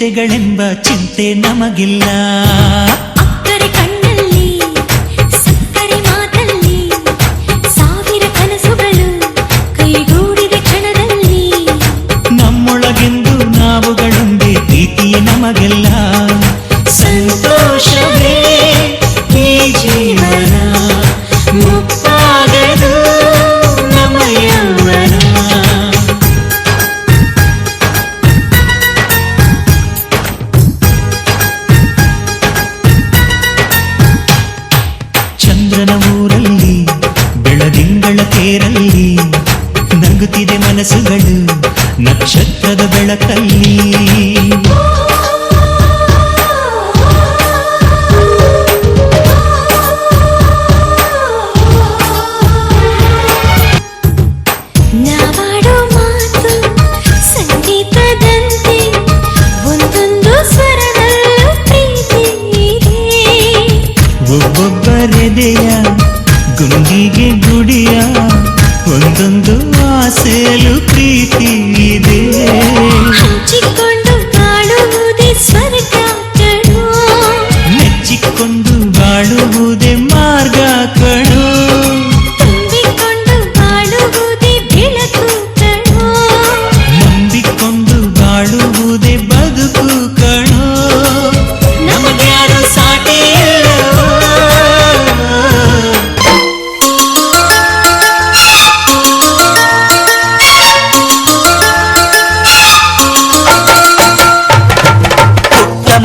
ಚಿಂತೆಗಳೆಂಬ ಚಿಂತೆ ನಮಗಿಲ್ಲ. ನಮ್ಮೊಳಗೆಂದು ನಾವುಗಳೊಂದೇ ಪ್ರೀತಿಯ ನಮಗೆಲ್ಲ. ಸಂತೋಷವೇ. சந்திரன ஊரல் ಒಬ್ಬೊಬ್ಬರೆದೆಯ ಗುಂಡಿಗೆ ಗುಡಿಯ ಒಂದೊಂದು ಆಸೆಯಲು ಪ್ರೀತಿ ಇದೆ.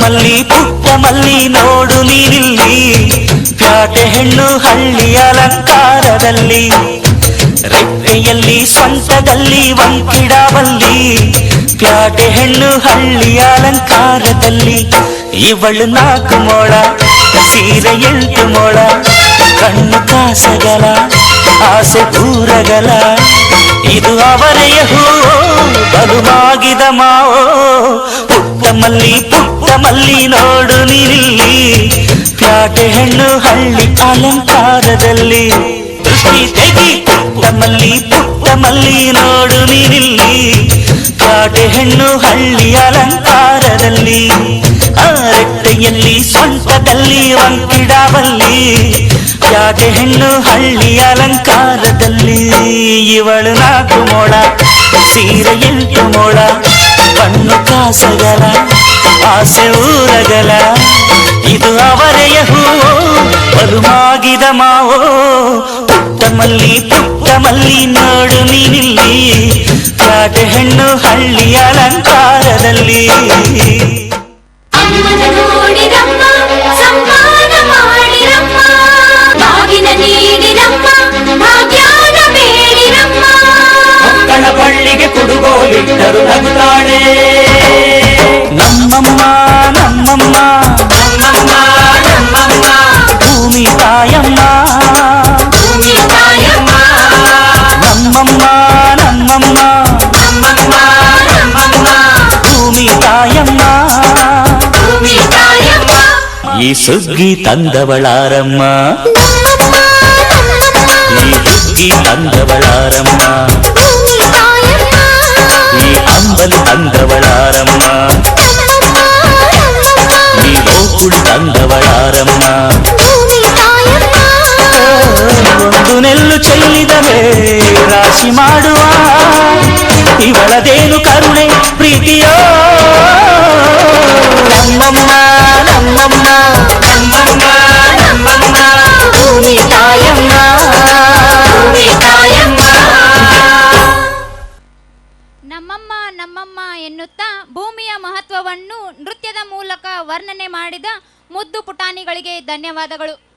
ಮಲ್ಲಿ ಪುಟ್ಟ ಮಲ್ಲಿ ನೋಡು ನೀನಿಲ್ಲಿ. ಪ್ಯಾಟೆ ಹೆಣ್ಣು ಹಳ್ಳಿ ಅಲಂಕಾರದಲ್ಲಿ. ರೆಪ್ಪೆಯಲ್ಲಿ ಸ್ವಂತದಲ್ಲಿ ಒಂಕಿಡಾವಲ್ಲಿ ಪ್ಯಾಟೆ ಹೆಣ್ಣು ಹಳ್ಳಿ ಅಲಂಕಾರದಲ್ಲಿ. ಇವಳು ನಾಲ್ಕು ಮೋಳ, ಸೀರೆ ಎಂಟು ಮೋಳ, ಕಣ್ಣು ಕಾಸಗಲ, ಆಸೆ ದೂರಗಲ. ಇದು ಅವರೆಯ ಹೂವೋ ಬಲುವಾಗಿದ ಮಾವೋ. ಪುಟ್ಟ ಮಲ್ಲಿ ಮಲ್ಲಿ ನೋಡು ನೀರಿಲ್ಲಿ ಪ್ಯಾಟೆ ಹೆಣ್ಣು ಹಳ್ಳಿ ಅಲಂಕಾರದಲ್ಲಿ. ದೃಷ್ಟಿ ತೆಗಿ ಮಲ್ಲಿ, ಪುಟ್ಟ ಮಲ್ಲಿ ನೋಡು ನೀನಿಲ್ಲಿ ಪ್ಯಾಟೆ ಹೆಣ್ಣು ಹಳ್ಳಿ ಅಲಂಕಾರದಲ್ಲಿ. ಆ ರೆಟ್ಟೆಯಲ್ಲಿ ಸ್ವಂತದಲ್ಲಿ ಒಂಕಿಡವಲ್ಲಿ ಪ್ಯಾಟೆ ಹೆಣ್ಣು ಹಳ್ಳಿ ಅಲಂಕಾರದಲ್ಲಿ. ಇವಳು ನಾಲ್ಕು ಮೋಡ ಸೀರೆ ಆಸೆ ಊರಗಲ. ಇದು ಅವರೆಯ ಹೂ ಬಲು ಮಾಗಿದ ಮಾವೋ. ತಮ್ಮಲ್ಲಿ ಮಲ್ಲಿ ಪುಟ್ಟ ಮಲ್ಲಿ ನೋಡು ನೀನಿಲ್ಲಿ. ಕಾಟೆ ಹೆಣ್ಣು ಹಳ್ಳಿ ಅಲಂಕಾರದಲ್ಲಿ. ಭೂಮಿ ತಾಯಮ್ಮ ಭೂಮಿ ತಾಯಮ್ಮ ನಮ್ಮಮ್ಮ ನಮ್ಮಮ್ಮ ನಮ್ಮಮ್ಮ ನಮ್ಮಮ್ಮ ಭೂಮಿ ತಾಯಮ್ಮ ಭೂಮಿ ತಾಯಮ್ಮ ಈ ಸುಗ್ಗಿ ತಂದವಳಾರಮ್ಮ ನಮ್ಮಮ್ಮ ಈ ಹುಗ್ಗಿ ತಂದವಳಾರಮ್ಮ ನಮ್ಮಮ್ಮ ನಮ್ಮಮ್ಮ ನಮ್ಮಮ್ಮ ನಮ್ಮಮ್ಮ, ಭೂಮಿ ತಾಯಮ್ಮ. ಭೂಮಿ ತಾಯಮ್ಮ. ನಮ್ಮಮ್ಮ ನಮ್ಮಮ್ಮ ಎನ್ನುತ್ತಾ ಭೂಮಿಯ ಮಹತ್ವವನ್ನು ನೃತ್ಯದ ಮೂಲಕ ವರ್ಣನೆ ಮಾಡಿದ ಮುದ್ದು ಪುಟಾಣಿಗಳಿಗೆ ಧನ್ಯವಾದಗಳು.